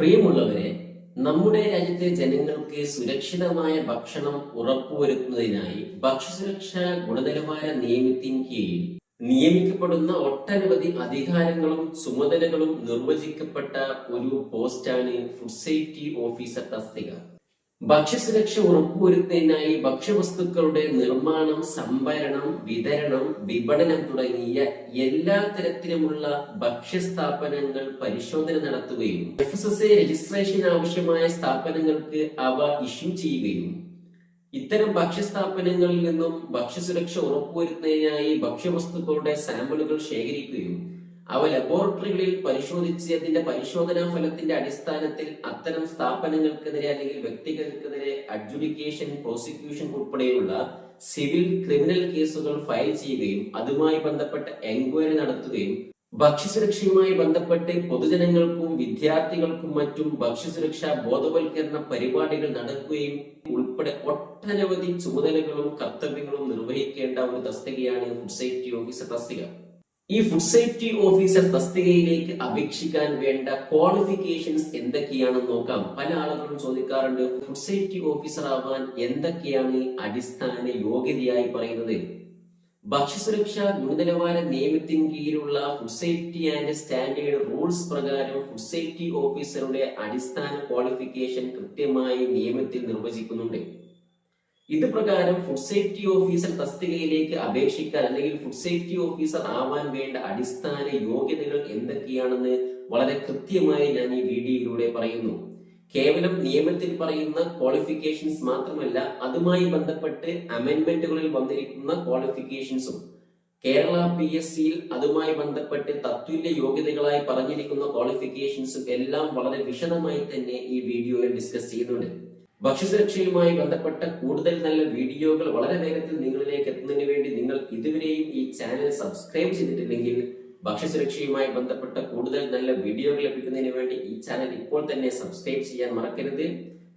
പ്രിയമുള്ളവരെ നമ്മുടെ രാജ്യത്തെ ജനങ്ങൾക്ക് സുരക്ഷിതമായ ഭക്ഷണം ഉറപ്പുവരുത്തുന്നതിനായി ഭക്ഷ്യസുരക്ഷാ ഗുണനിലവാര നിയമത്തിന് കീഴിൽ നിയമിക്കപ്പെടുന്ന ഒട്ടനവധി അധികാരങ്ങളും ചുമതലകളും നിർവചിക്കപ്പെട്ട ഒരു പോസ്റ്റാണ് ഫുഡ് സേഫ്റ്റി ഓഫീസർ തസ്തിക. ഭക്ഷ്യസുരക്ഷ ഉറപ്പുവരുത്തുന്നതിനായി ഭക്ഷ്യവസ്തുക്കളുടെ നിർമ്മാണം സംഭരണം വിതരണം വിപണനം തുടങ്ങിയ എല്ലാ തരത്തിലുമുള്ള ഭക്ഷ്യസ്ഥാപനങ്ങൾ പരിശോധന നടത്തുകയും F S S A registration ആവശ്യമായ സ്ഥാപനങ്ങൾക്ക് അവ ഇഷ്യൂ ചെയ്യുകയും. ഇത്തരം ഭക്ഷ്യസ്ഥാപനങ്ങളിൽ നിന്നും ഭക്ഷ്യസുരക്ഷ ഉറപ്പുവരുത്തുന്നതിനായി ഭക്ഷ്യവസ്തുക്കളുടെ സാമ്പിളുകൾ ശേഖരിക്കുകയും അവ ലബോറട്ടറികളിൽ പരിശോധിച്ച് അതിന്റെ പരിശോധനാ ഫലത്തിന്റെ അടിസ്ഥാനത്തിൽ അത്തരം സ്ഥാപനങ്ങൾക്കെതിരെ അല്ലെങ്കിൽ വ്യക്തികൾക്കെതിരെ അഡ്ജുഡിക്കേഷൻ പ്രോസിക്യൂഷൻ ഉൾപ്പെടെയുള്ള സിവിൽ ക്രിമിനൽ കേസുകൾ ഫയൽ ചെയ്യുകയും അതുമായി ബന്ധപ്പെട്ട എൻക്വയറി നടത്തുകയും ഭക്ഷ്യസുരക്ഷയുമായി ബന്ധപ്പെട്ട് പൊതുജനങ്ങൾക്കും വിദ്യാർത്ഥികൾക്കും മറ്റും ഭക്ഷ്യസുരക്ഷാ ബോധവൽക്കരണ പരിപാടികൾ നടക്കുകയും ഉൾപ്പെടെ ഒട്ടനവധി ചുമതലകളും കർത്തവ്യങ്ങളും നിർവഹിക്കേണ്ട ഒരു തസ്തികയാണ് ഫുഡ് സേഫ്റ്റി ഓഫീസർ തസ്തിക. ഈ ഫുഡ് സേഫ്റ്റി ഓഫീസർ തസ്തികയിലേക്ക് അപേക്ഷിക്കാൻ വേണ്ട ക്വാളിഫിക്കേഷൻസ് എന്തൊക്കെയാണെന്ന് നോക്കാം. പല ആളുകളും ചോദിക്കാറുണ്ട് ഫുഡ് സേഫ്റ്റി ഓഫീസർ ആവാൻ എന്തൊക്കെയാണ് അടിസ്ഥാന യോഗ്യതയായി പറയുന്നത്? ഭക്ഷ്യസുരക്ഷ ഗുണനിലവാര നിയമത്തിന് കീഴിലുള്ള food safety and standard rules പ്രകാരം ഫുഡ് സേഫ്റ്റി ഓഫീസറുടെ അടിസ്ഥാന ക്വാളിഫിക്കേഷൻ കൃത്യമായി നിയമത്തിൽ നിർവചിക്കുന്നുണ്ട്. ഇത് പ്രകാരം ഫുഡ് സേഫ്റ്റി ഓഫീസർ തസ്തികയിലേക്ക് അപേക്ഷിക്കാൻ അല്ലെങ്കിൽ ഫുഡ് സേഫ്റ്റി ഓഫീസർ ആവാൻ വേണ്ട അടിസ്ഥാന യോഗ്യതകൾ എന്തൊക്കെയാണെന്ന് വളരെ കൃത്യമായി ഞാൻ ഈ വീഡിയോയിലൂടെ പറയുന്നു. കേവലം നിയമത്തിൽ പറയുന്ന ക്വാളിഫിക്കേഷൻസ് മാത്രമല്ല അതുമായി ബന്ധപ്പെട്ട് അമെൻമെന്റുകളിൽ വന്നിരിക്കുന്ന ക്വാളിഫിക്കേഷൻസും കേരള പി എസ് സിയിൽ അതുമായി ബന്ധപ്പെട്ട് തത്തുല്യ യോഗ്യതകളായി പറഞ്ഞിരിക്കുന്ന ക്വാളിഫിക്കേഷൻസും എല്ലാം വളരെ വിശദമായി തന്നെ ഈ വീഡിയോയിൽ ഡിസ്കസ് ചെയ്യുന്നുണ്ട്. ഭക്ഷ്യസുരക്ഷയുമായി ബന്ധപ്പെട്ട കൂടുതൽ നല്ല വീഡിയോകൾ വളരെ വേഗത്തിൽ നിങ്ങളിലേക്ക് എത്തുന്നതിന് വേണ്ടി നിങ്ങൾ ഇതുവരെയും ഈ ചാനൽ സബ്സ്ക്രൈബ് ചെയ്തിട്ടില്ലെങ്കിൽ ഭക്ഷ്യസുരക്ഷയുമായി ബന്ധപ്പെട്ട കൂടുതൽ നല്ല വീഡിയോകൾ ലഭിക്കുന്നതിന് വേണ്ടി ഈ ചാനൽ ഇപ്പോൾ തന്നെ സബ്സ്ക്രൈബ് ചെയ്യാൻ മറക്കരുത്.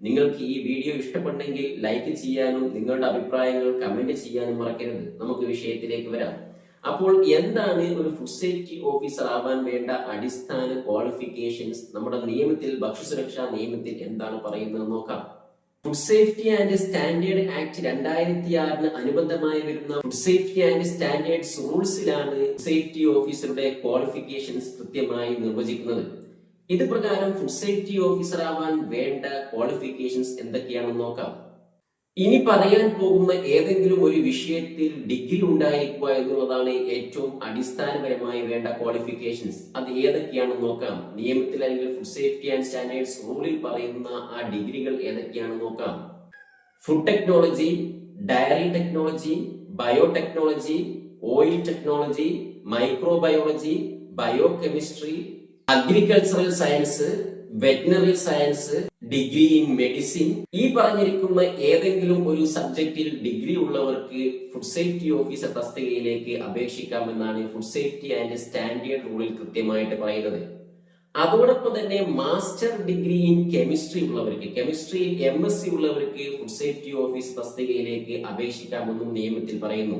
നിങ്ങൾക്ക് ഈ വീഡിയോ ഇഷ്ടപ്പെട്ടെങ്കിൽ ലൈക്ക് ചെയ്യാനും നിങ്ങളുടെ അഭിപ്രായങ്ങൾ കമന്റ് ചെയ്യാനും മറക്കരുത്. നമുക്ക് വിഷയത്തിലേക്ക് വരാം. അപ്പോൾ എന്താണ് ഒരു ഫുഡ് സേഫ്റ്റി ഓഫീസർ ആവാൻ വേണ്ട അടിസ്ഥാന ക്വാളിഫിക്കേഷൻസ് നമ്മുടെ നിയമത്തിൽ ഭക്ഷ്യസുരക്ഷാ നിയമത്തിൽ എന്താണ് പറയുന്നത് നോക്കാം. Food safety and standard act രണ്ടായിരത്തി ആറിന് അനുബന്ധമായി വരുന്ന ഫുഡ് സേഫ്റ്റി ആൻഡ് സ്റ്റാൻഡേർഡ്സ് റൂൾസിലാണ് സേഫ്റ്റി ഓഫീസറുടെ ക്വാളിഫിക്കേഷൻസ് കൃത്യമായി നിർവചിക്കുന്നത്. ഇത് പ്രകാരം ഫുഡ് സേഫ്റ്റി ഓഫീസർ ആവാൻ വേണ്ട ക്വാളിഫിക്കേഷൻസ് എന്തൊക്കെയാണെന്ന് നോക്കാം. ഇനി പറയാൻ പോകുന്ന ഏതെങ്കിലും ഒരു വിഷയത്തിൽ ഡിഗ്രി ഉണ്ടായിരിക്കുക എന്നുള്ളതാണ് ഏറ്റവും അടിസ്ഥാനപരമായി വേണ്ട ക്വാളിഫിക്കേഷൻസ് അത് ഏതൊക്കെയാണെന്ന് നോക്കാം. നിയമത്തിൽ അല്ലെങ്കിൽ ഫുഡ് സേഫ്റ്റി ആൻഡ് സ്റ്റാൻഡേർഡ്സ് റൂളിൽ പറയുന്ന ആ ഡിഗ്രികൾ ഏതൊക്കെയാണെന്ന് നോക്കാം. Food technology dairy technology biotechnology oil technology microbiology bio chemistry agricultural science veterinary science degree in medicine ഈ പറഞ്ഞിരിക്കുന്ന ഏതെങ്കിലും ഒരു സബ്ജക്റ്റിൽ ഡിഗ്രി ഉള്ളവർക്ക് ഫുഡ് സേഫ്റ്റി ഓഫീസർ തസ്തികയിലേക്ക് അപേക്ഷിക്കാമെന്നാണ് ഫുഡ് സേഫ്റ്റി ആൻഡ് സ്റ്റാൻഡേർഡ് റൂളിൽ കൃത്യമായിട്ട് പറയുന്നത്. അതോടൊപ്പം തന്നെ മാസ്റ്റർ ഡിഗ്രി ഇൻ കെമിസ്ട്രി ഉള്ളവർക്ക് കെമിസ്ട്രി എം എസ് സി ഉള്ളവർക്ക് ഫുഡ് സേഫ്റ്റി ഓഫീസ് തസ്തികയിലേക്ക് അപേക്ഷിക്കാമെന്നും നിയമത്തിൽ പറയുന്നു.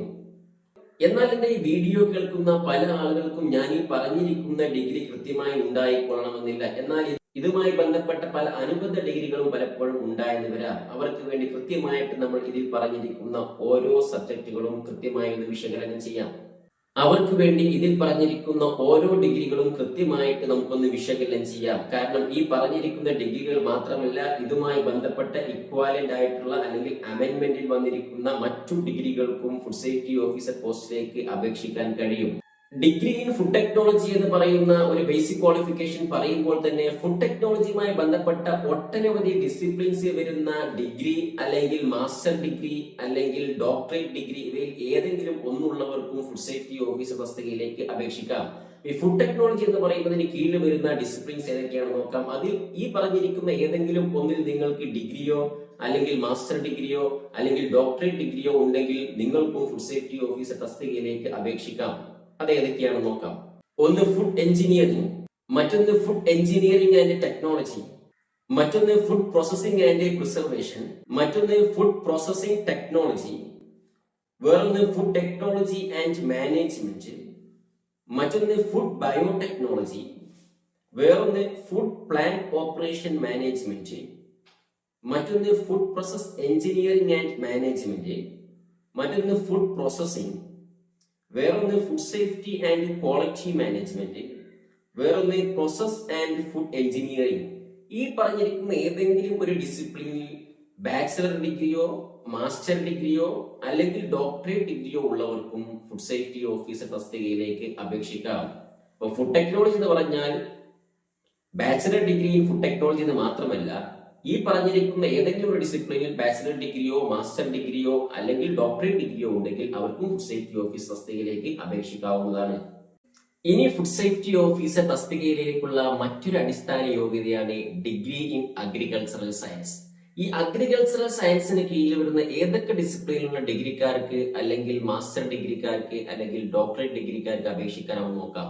എന്നാൽ എന്റെ ഈ വീഡിയോ കേൾക്കുന്ന പല ആളുകൾക്കും ഞാൻ ഈ പറഞ്ഞിരിക്കുന്ന ഡിഗ്രി കൃത്യമായി ഉണ്ടായിക്കൊള്ളണമെന്നില്ല. എന്നാൽ ഇതുമായി ബന്ധപ്പെട്ട പല അനുബന്ധ ഡിഗ്രികളും പലപ്പോഴും ഉണ്ടായെന്ന് വരാം. അവർക്ക് വേണ്ടി കൃത്യമായിട്ട് നമ്മൾ ഇതിൽ പറഞ്ഞിരിക്കുന്ന ഓരോ സബ്ജക്റ്റുകളും കൃത്യമായി ഒന്ന് വിശകലനം ചെയ്യാം. അവർക്ക് വേണ്ടി ഇതിൽ പറഞ്ഞിരിക്കുന്ന ഓരോ ഡിഗ്രികളും കൃത്യമായിട്ട് നമുക്കൊന്ന് വിശകലനം ചെയ്യാം. കാരണം ഈ പറഞ്ഞിരിക്കുന്ന ഡിഗ്രികൾ മാത്രമല്ല ഇതുമായി ബന്ധപ്പെട്ട ഇക്വാലന്റ് ആയിട്ടുള്ള അല്ലെങ്കിൽ അമെന്റ്മെന്റിൽ വന്നിരിക്കുന്ന മറ്റു ഡിഗ്രികൾക്കും ഫുഡ് സേഫ്റ്റി ഓഫീസർ പോസ്റ്റിലേക്ക് അപേക്ഷിക്കാൻ കഴിയും. ഡിഗ്രി ഇൻ ഫുഡ് ടെക്നോളജി എന്ന് പറയുന്ന ഒരു ബേസിക് ക്വാളിഫിക്കേഷൻ പറയുമ്പോൾ തന്നെ ഫുഡ് ടെക്നോളജിയുമായി ബന്ധപ്പെട്ട ഒട്ടനവധി ഡിസിപ്ലിൻസ് വരുന്ന ഡിഗ്രി അല്ലെങ്കിൽ മാസ്റ്റർ ഡിഗ്രി അല്ലെങ്കിൽ ഡോക്ടറേറ്റ് ഡിഗ്രി ഇവയിൽ ഏതെങ്കിലും ഒന്നുള്ളവർക്കും ഫുഡ് സേഫ്റ്റി ഓഫീസർ തസ്തികയിലേക്ക് അപേക്ഷിക്കാം. ഈ ഫുഡ് ടെക്നോളജി എന്ന് പറയുന്നതിന് കീഴിൽ വരുന്ന ഡിസിപ്ലിൻസ് ഏതൊക്കെയാണ് നോക്കാം. അതിൽ ഈ പറഞ്ഞിരിക്കുന്ന ഏതെങ്കിലും ഒന്നിൽ നിങ്ങൾക്ക് ഡിഗ്രിയോ അല്ലെങ്കിൽ മാസ്റ്റർ ഡിഗ്രിയോ അല്ലെങ്കിൽ ഡോക്ടറേറ്റ് ഡിഗ്രിയോ ഉണ്ടെങ്കിൽ നിങ്ങൾക്കും ഫുഡ് സേഫ്റ്റി ഓഫീസർ തസ്തികയിലേക്ക് അപേക്ഷിക്കാം. അത് ഏതൊക്കെയാണെന്ന് നോക്കാം. ഒന്ന് ഫുഡ് എഞ്ചിനീയറിംഗ് മറ്റൊന്ന് ഫുഡ് എഞ്ചിനീയറിംഗ് ആൻഡ് ടെക്നോളജി മറ്റൊന്ന് ഫുഡ് പ്രോസസ്സിംഗ് ആൻഡ് പ്രിസർവേഷൻ മറ്റൊന്ന് ഫുഡ് പ്രോസസ്സിംഗ് ടെക്നോളജി വേറൊന്ന് ഫുഡ് ടെക്നോളജി ആൻഡ് മാനേജ്മെന്റ് മറ്റൊന്ന് ഫുഡ് ബയോടെക്നോളജി വേറൊന്ന് ഫുഡ് പ്ലാൻ ഓപ്പറേഷൻ മാനേജ്മെന്റ് മറ്റൊന്ന് food process engineering and management മറ്റൊന്ന് ഫുഡ് പ്രോസസ്സിംഗ് വേറൊന്ന് food safety and quality management വേറൊന്ന് process and food engineering ഈ പറഞ്ഞിരിക്കുന്ന ഏതെങ്കിലും ഒരു ഡിസിപ്ലിനിൽ ബാച്ചിലർ ഡിഗ്രിയോ മാസ്റ്റർ ഡിഗ്രിയോ അല്ലെങ്കിൽ ഡോക്ടറേറ്റ് ഡിഗ്രിയോ ഉള്ളവർക്കും ഫുഡ് സേഫ്റ്റി ഓഫീസർ തസ്തികയിലേക്ക് അപേക്ഷിക്കാം. ഇപ്പൊ ഫുഡ് ടെക്നോളജി എന്ന് പറഞ്ഞാൽ ബാച്ചിലർ ഡിഗ്രി ഫുഡ് ടെക്നോളജി എന്ന് മാത്രമല്ല ഈ പറഞ്ഞിരിക്കുന്ന ഏതെങ്കിലും ഒരു ഡിസിപ്ലിനിൽ ബാച്ചിലർ ഡിഗ്രിയോ മാസ്റ്റർ ഡിഗ്രിയോ അല്ലെങ്കിൽ ഡോക്ടറേറ്റ് ഡിഗ്രിയോ ഉണ്ടെങ്കിൽ അവർക്കും ഫുഡ് സേഫ്റ്റി ഓഫീസ് തസ്തികയിലേക്ക് അപേക്ഷിക്കാവുന്നതാണ്. ഇനി ഫുഡ് സേഫ്റ്റി ഓഫീസർ തസ്തികയിലേക്കുള്ള മറ്റൊരു അടിസ്ഥാന യോഗ്യതയാണ് ഡിഗ്രി ഇൻ അഗ്രികൾച്ചറൽ സയൻസ് ഈ അഗ്രികൾച്ചറൽ സയൻസിന് കീഴിൽ വരുന്ന ഏതൊക്കെ ഡിസിപ്ലിനിലുള്ള ഡിഗ്രിക്കാർക്ക് അല്ലെങ്കിൽ മാസ്റ്റർ ഡിഗ്രിക്കാർക്ക് അല്ലെങ്കിൽ ഡോക്ടറേറ്റ് ഡിഗ്രിക്കാർക്ക് അപേക്ഷിക്കാനാവും നോക്കാം.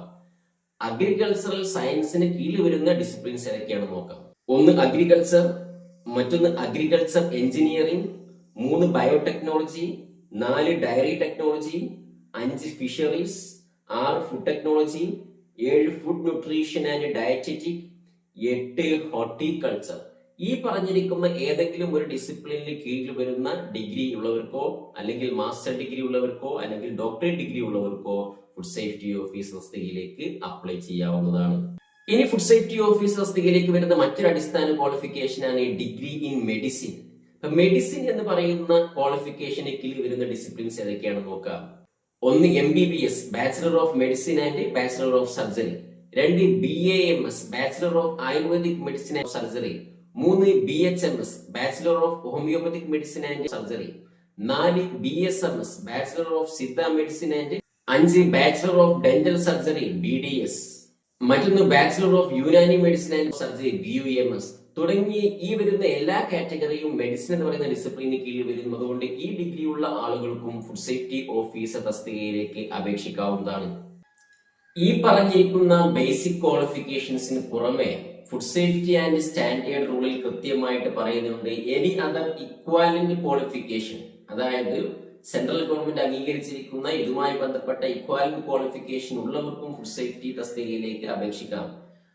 അഗ്രികൾച്ചറൽ സയൻസിന് കീഴിൽ വരുന്ന ഡിസിപ്ലിൻസ് ഏതൊക്കെയാണ് നോക്കാം. ഒന്ന് അഗ്രികൾച്ചർ മറ്റൊന്ന് അഗ്രികൾച്ചർ എഞ്ചിനീയറിംഗ് മൂന്ന് ബയോടെക്നോളജി നാല് ഡയറി ടെക്നോളജി അഞ്ച് ഫിഷറീസ് ആറ് ഫുഡ് ടെക്നോളജി ഏഴ് ഫുഡ് ന്യൂട്രീഷൻ ആൻഡ് ഡയറ്ററ്റിക് എട്ട് ഹോർട്ടിക്കൾച്ചർ ഈ പറഞ്ഞിരിക്കുന്ന ഏതെങ്കിലും ഒരു ഡിസിപ്ലിനിന് കീഴിൽ വരുന്ന ഡിഗ്രി ഉള്ളവർക്കോ അല്ലെങ്കിൽ മാസ്റ്റർ ഡിഗ്രി ഉള്ളവർക്കോ അല്ലെങ്കിൽ ഡോക്ടറേറ്റ് ഡിഗ്രി ഉള്ളവർക്കോ ഫുഡ് സേഫ്റ്റി ഓഫീസ് തസ്തികയിലേക്ക് അപ്ലൈ ചെയ്യാവുന്നതാണ്. ഇനി ഫുഡ് സേഫ്റ്റി ഓഫീസർ തസ്തികയിലേക്ക് വരുന്ന മറ്റൊരു അടിസ്ഥാന ക്വാളിഫിക്കേഷൻ ആണ് ഡിഗ്രി ഇൻ മെഡിസിൻ മെഡിസിൻ എന്ന് പറയുന്ന ക്വാളിഫിക്കേഷന് കീഴിൽ വരുന്ന ഡിസിപ്ലിൻസ് ഏതൊക്കെയാണെന്ന് നോക്കാം? ഒന്ന് M B B S bachelor of medicine and bachelor of surgery രണ്ട് B A M S bachelor of Ayurvedic medicine and surgery മൂന്ന് B H M S bachelor of homoeopathic medicine and surgery നാല് B S M S bachelor of Siddha medicine and അഞ്ച് bachelor of dental surgery B D S മറ്റൊന്ന് bachelor of Unani medicine and surgery B U M S തുടങ്ങി ഈ വരുന്ന എല്ലാ കാറ്റഗറിയും medicine എന്ന് പറയുന്ന ഡിസിപ്ലിന് കീഴിൽ വരുന്നത് കൊണ്ട് ഈ ഡിഗ്രി ഉള്ള ആളുകൾക്കും ഫുഡ് സേഫ്റ്റി ഓഫീസർ തസ്തികയിലേക്ക് അപേക്ഷിക്കാവുന്നതാണ്. ഈ പറഞ്ഞിരിക്കുന്ന ബേസിക് ക്വാളിഫിക്കേഷൻസിന് പുറമെ ഫുഡ് സേഫ്റ്റി ആൻഡ് സ്റ്റാൻഡേർഡ് റൂളിൽ കൃത്യമായിട്ട് പറയുന്നുണ്ട് എനി അതർ ഇക്വാലിന്റ് ക്വാളിഫിക്കേഷൻ അതായത് സെൻട്രൽ ഗവൺമെന്റ് അംഗീകരിച്ചിരിക്കുന്ന ഇതുമായി ബന്ധപ്പെട്ട ഇക്വാലിറ്റി ക്വാളിഫിക്കേഷൻ ഉള്ളവർക്കും ഫുഡ് സേഫ്റ്റി തസ്തികയിലേക്ക് അപേക്ഷിക്കാം.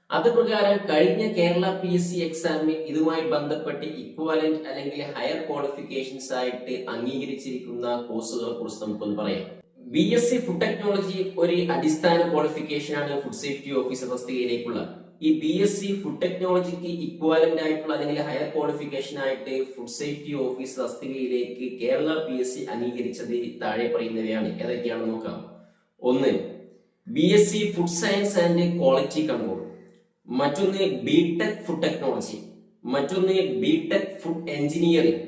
അത് പ്രകാരം കഴിഞ്ഞ കേരള പി എസ് സി എക്സാമിൽ ഇതുമായി ബന്ധപ്പെട്ട് ഇക്വാലന്റ് അല്ലെങ്കിൽ ഹയർ ക്വാളിഫിക്കേഷൻസ് ആയിട്ട് അംഗീകരിച്ചിരിക്കുന്ന കോഴ്സുകളെ കുറിച്ച് നമുക്കൊന്ന് പറയാം. B S C food technology ഒരു അടിസ്ഥാന ക്വാളിഫിക്കേഷൻ ആണ് ഫുഡ് സേഫ്റ്റി ഓഫീസർ തസ്തികയിലേക്കുള്ള. ഈ ബി എസ് സി ഫുഡ് ടെക്നോളജിക്ക് ഇക്വാലന്റ് ആയിട്ടുള്ള അല്ലെങ്കിൽ ഹയർ ക്വാളിഫിക്കേഷൻ ആയിട്ട് ഫുഡ് സേഫ്റ്റി ഓഫീസർ തസ്തികയിലേക്ക് കേരള പി എസ് സി അംഗീകരിച്ചത് താഴെ പറയുന്നവയാണ്. ഏതൊക്കെയാണ് നോക്കാം. ഒന്ന് B S C food science and quality control മറ്റൊന്ന് ബി ടെക് ഫുഡ് ടെക്നോളജി മറ്റൊന്ന് ബി ടെക് ഫുഡ് എഞ്ചിനീയറിംഗ്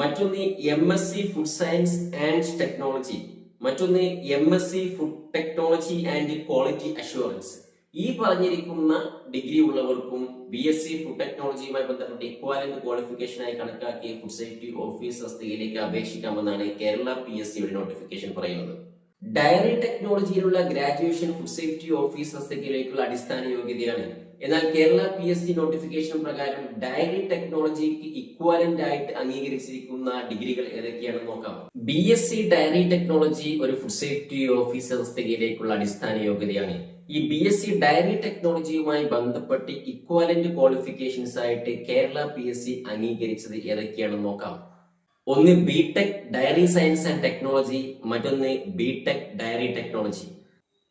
മറ്റൊന്ന് M S C food science and technology മറ്റൊന്ന് M S C food technology and quality assurance ഈ പറഞ്ഞിരിക്കുന്ന degree ഉള്ളവർക്കും B S C food ടെക്നോളജിയുമായി ബന്ധപ്പെട്ട് equivalent qualification ആയി കണക്കാക്കിയ ഫുഡ് സേഫ്റ്റി ഓഫീസ് തസ്തികയിലേക്ക് അപേക്ഷിക്കാമെന്നാണ് കേരള പി എസ് സിയുടെ നോട്ടിഫിക്കേഷൻ പറയുന്നത്. ഡയറി ടെക്നോളജിയിലുള്ള ഗ്രാജുവേഷൻ ഫുഡ് സേഫ്റ്റി ഓഫീസ് തസ്തികയിലേക്കുള്ള അടിസ്ഥാന യോഗ്യതയാണ് എന്നാൽ Kerala P S C notification പ്രകാരം ഡയറി ടെക്നോളജിക്ക് ഇക്വാലന്റ് ആയിട്ട് അംഗീകരിച്ചിരിക്കുന്ന ഡിഗ്രികൾ ഏതൊക്കെയാണെന്ന് നോക്കാം. B S C dairy technology ഒരു ഫുഡ് സേഫ്റ്റി ഓഫീസർ തസ്തികയിലേക്കുള്ള അടിസ്ഥാന യോഗ്യതയാണ്. ഈ ബി എസ് സി ഡയറി ടെക്നോളജിയുമായി ബന്ധപ്പെട്ട് ഇക്വാലന്റ് ക്വാളിഫിക്കേഷൻസ് ആയിട്ട് കേരള പി എസ് സി അംഗീകരിച്ചത് ഏതൊക്കെയാണെന്ന് നോക്കാം. ഒന്ന് B tech dairy science and technology മറ്റൊന്ന് ബി ടെക് ഡയറി ടെക്നോളജി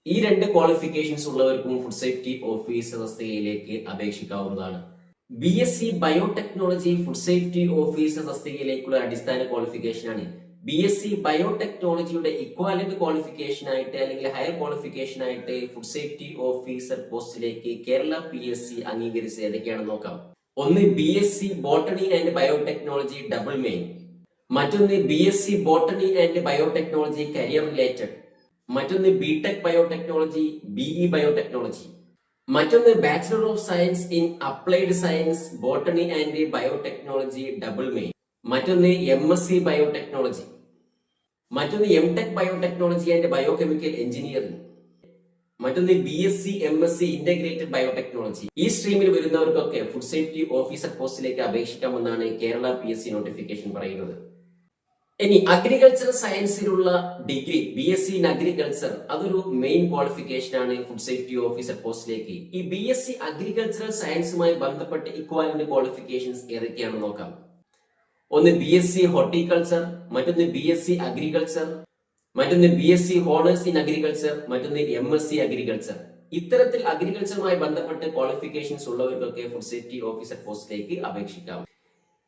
ഈ രണ്ട് ക്വാളിഫിക്കേഷൻസ് ഉള്ളവർക്കും ഫുഡ് സേഫ്റ്റി ഓഫീസർ തസ്തികയിലേക്ക് അപേക്ഷിക്കാവുന്നതാണ്. B S C biotechnology food safety officer തസ്തികയിലേക്കുള്ള അടിസ്ഥാന ക്വാളിഫിക്കേഷൻ ആണ്. ബി എസ് സി ബയോടെക്നോളജിയുടെ ഇക്വാലന്റ് ക്വാളിഫിക്കേഷൻ ആയിട്ട് അല്ലെങ്കിൽ ഹയർ ക്വാളിഫിക്കേഷൻ ആയിട്ട് ഫുഡ് സേഫ്റ്റി ഓഫീസർ പോസ്റ്റിലേക്ക് കേരള പി എസ് സി അംഗീകരിച്ച് ഏതൊക്കെയാണെന്ന് നോക്കാം. ഒന്ന് B S C botany and biotechnology double main മറ്റൊന്ന് B S C botany and biotechnology career related മറ്റൊന്ന് B tech biotechnology BE biotechnology മറ്റൊന്ന് bachelor of science in applied science botany and biotechnology double main മറ്റൊന്ന് M S C biotechnology മറ്റൊന്ന് M tech biotechnology and biochemical engineering മറ്റൊന്ന് B S C M S C integrated biotechnology ഈ സ്ട്രീമിൽ വരുന്നവർക്കൊക്കെ food safety officer പോസ്റ്റിലേക്ക് അപേക്ഷിക്കാമെന്നാണ് Kerala P S C notification പറയുന്നത്. ഇനി agriculture സയൻസിലുള്ള degree B S C in agriculture അതൊരു main qualification ആണ് food safety officer പോസ്റ്റിലേക്ക് ഈ ബി എസ് സി അഗ്രികൾച്ചറൽ സയൻസുമായി ബന്ധപ്പെട്ട് ഇക്വാലിറ്റി ക്വാളിഫിക്കേഷൻസ് ഏതൊക്കെയാണെന്ന് നോക്കാം. ഒന്ന് ബി എസ് സി ഹോർട്ടിക്കൾച്ചർ മറ്റൊന്ന് ബി എസ് സി അഗ്രികൾച്ചർ മറ്റൊന്ന് B S C honours in agriculture മറ്റൊന്ന് എം എസ് സി അഗ്രികൾച്ചർ ഇത്തരത്തിൽ അഗ്രികൾച്ചറുമായി ബന്ധപ്പെട്ട് ക്വാളിഫിക്കേഷൻസ് ഉള്ളവർക്കൊക്കെ ഫുഡ് സേഫ്റ്റി ഓഫീസർ പോസ്റ്റിലേക്ക് അപേക്ഷിക്കാം.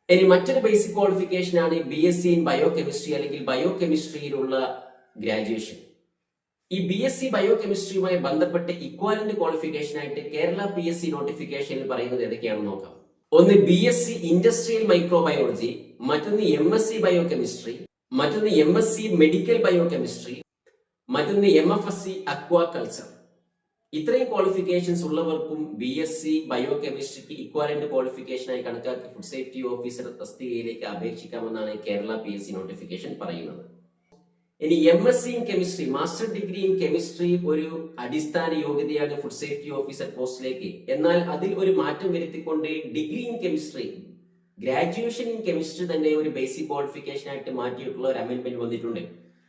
ഇനി മറ്റൊരു ബേസിക് ക്വാളിഫിക്കേഷൻ ആണ് B S C in bio chemistry അല്ലെങ്കിൽ ബയോ കെമിസ്ട്രിയിലുള്ള ഗ്രാജുവേഷൻ ഈ ബി എസ് സി ബയോ കെമിസ്ട്രിയുമായി ബന്ധപ്പെട്ട് ഇക്വാലന്റ് ക്വാളിഫിക്കേഷൻ ആയിട്ട് കേരള പി എസ് സി നോട്ടിഫിക്കേഷനിൽ പറയുന്നത് ഏതൊക്കെയാണെന്ന് നോക്കാം. ഒന്ന് B S C industrial microbiology മറ്റൊന്ന് M S C bio chemistry മറ്റൊന്ന് M S C medical bio chemistry മറ്റൊന്ന് M F S C aquaculture ഇത്രയും ക്വാളിഫിക്കേഷൻസ് ഉള്ളവർക്കും ബി എസ് സി ബയോ കെമിസ്ട്രിക്ക് ഇക്വാലന്റ് ക്വാളിഫിക്കേഷൻ ആയി കണക്കാക്കി ഫുഡ് സേഫ്റ്റി ഓഫീസർ തസ്തികയിലേക്ക് അപേക്ഷിക്കാമെന്നാണ് Kerala P S C notification പറയുന്നത്. ഇനി M S C in chemistry master degree in chemistry ഒരു അടിസ്ഥാന യോഗ്യതയാണ് ഫുഡ് സേഫ്റ്റി ഓഫീസർ പോസ്റ്റിലേക്ക് എന്നാൽ അതിൽ ഒരു മാറ്റം വരുത്തിക്കൊണ്ട് degree in chemistry graduation in chemistry തന്നെ ഒരു ബേസിക് ക്വാളിഫിക്കേഷൻ ആയിട്ട് മാറ്റിയിട്ടുള്ള ഒരു അമെന്റ്മെന്റ് വന്നിട്ടുണ്ട്.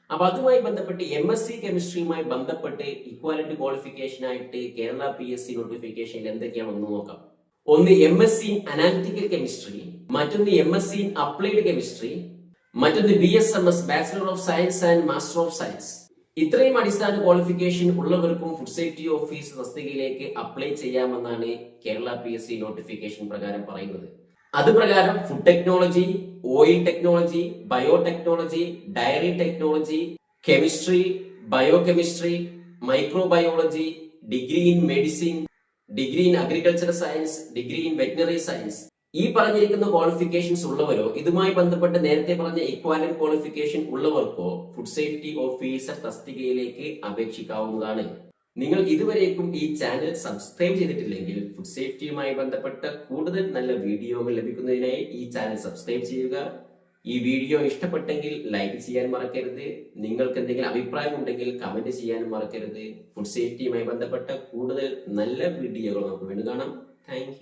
അപ്പൊ അതുമായി ബന്ധപ്പെട്ട് എം എസ് സി കെമിസ്ട്രിയുമായി ബന്ധപ്പെട്ട് ഇക്വാലിറ്റി ക്വാളിഫിക്കേഷൻ ആയിട്ട് കേരള പി എസ് സി നോട്ടിഫിക്കേഷനിൽ എന്തൊക്കെയാണെന്ന് നോക്കാം. ഒന്ന് M S C analytical chemistry മറ്റൊന്ന് M S C applied chemistry മറ്റൊന്ന് B S M S bachelor of science and master of science ഇത്രയും അടിസ്ഥാന ക്വാളിഫിക്കേഷൻ ഉള്ളവർക്കും ഫുഡ് സേഫ്റ്റി ഓഫീസ് തസ്തികയിലേക്ക് അപ്ലൈ ചെയ്യാമെന്നാണ് Kerala P S C notification പ്രകാരം പറയുന്നത്. അത് പ്രകാരം food technology oil technology bio technology dairy technology chemistry bio chemistry microbiology degree in medicine degree in agriculture science degree in veterinary science ഈ പറഞ്ഞിരിക്കുന്ന qualifications ഉള്ളവരോ ഇതുമായി ബന്ധപ്പെട്ട് നേരത്തെ പറഞ്ഞ ഇക്വാലന്റ് ക്വാളിഫിക്കേഷൻ ഉള്ളവർക്കോ ഫുഡ് സേഫ്റ്റി ഓഫീസർ തസ്തികയിലേക്ക് അപേക്ഷിക്കാവുന്നതാണ്. നിങ്ങൾ ഇതുവരേക്കും ഈ ചാനൽ സബ്സ്ക്രൈബ് ചെയ്തിട്ടില്ലെങ്കിൽ ഫുഡ് സേഫ്റ്റിയുമായി ബന്ധപ്പെട്ട കൂടുതൽ നല്ല വീഡിയോകൾ ലഭിക്കുന്നതിനായി ഈ ചാനൽ സബ്സ്ക്രൈബ് ചെയ്യുക. ഈ വീഡിയോ ഇഷ്ടപ്പെട്ടെങ്കിൽ ലൈക്ക് ചെയ്യാൻ മറക്കരുത്. നിങ്ങൾക്ക് എന്തെങ്കിലും അഭിപ്രായം ഉണ്ടെങ്കിൽ കമന്റ് ചെയ്യാനും മറക്കരുത്. ഫുഡ് സേഫ്റ്റിയുമായി ബന്ധപ്പെട്ട കൂടുതൽ നല്ല വീഡിയോകൾ നമുക്ക് വീണ്ടും കാണാം. താങ്ക്